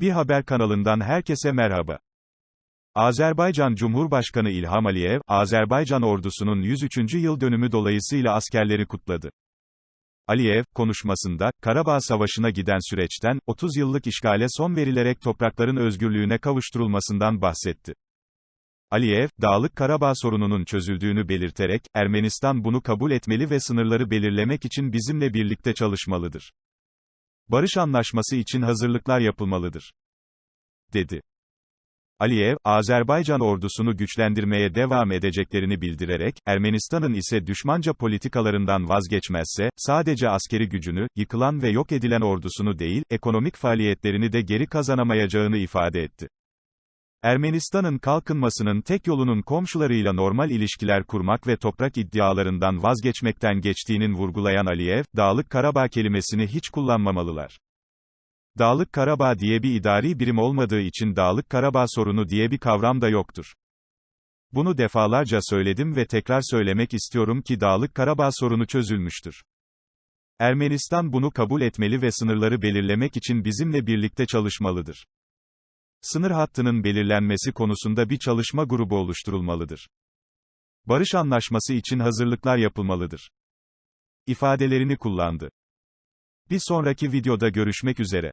Bir haber kanalından herkese merhaba. Azerbaycan Cumhurbaşkanı İlham Aliyev, Azerbaycan ordusunun 103. yıl dönümü dolayısıyla askerleri kutladı. Aliyev, konuşmasında, Karabağ Savaşı'na giden süreçten, 30 yıllık işgale son verilerek toprakların özgürlüğüne kavuşturulmasından bahsetti. Aliyev, Dağlık Karabağ sorununun çözüldüğünü belirterek, Ermenistan bunu kabul etmeli ve sınırları belirlemek için bizimle birlikte çalışmalıdır. Barış anlaşması için hazırlıklar yapılmalıdır. Dedi. Aliyev, Azerbaycan ordusunu güçlendirmeye devam edeceklerini bildirerek, Ermenistan'ın ise düşmanca politikalarından vazgeçmezse, sadece askeri gücünü, yıkılan ve yok edilen ordusunu değil, ekonomik faaliyetlerini de geri kazanamayacağını ifade etti. Ermenistan'ın kalkınmasının tek yolunun komşularıyla normal ilişkiler kurmak ve toprak iddialarından vazgeçmekten geçtiğinin vurgulayan Aliyev, Dağlık Karabağ kelimesini hiç kullanmamalılar. Dağlık Karabağ diye bir idari birim olmadığı için Dağlık Karabağ sorunu diye bir kavram da yoktur. Bunu defalarca söyledim ve tekrar söylemek istiyorum ki Dağlık Karabağ sorunu çözülmüştür. Ermenistan bunu kabul etmeli ve sınırları belirlemek için bizimle birlikte çalışmalıdır. Sınır hattının belirlenmesi konusunda bir çalışma grubu oluşturulmalıdır. Barış anlaşması için hazırlıklar yapılmalıdır. ifadelerini kullandı. Bir sonraki videoda görüşmek üzere.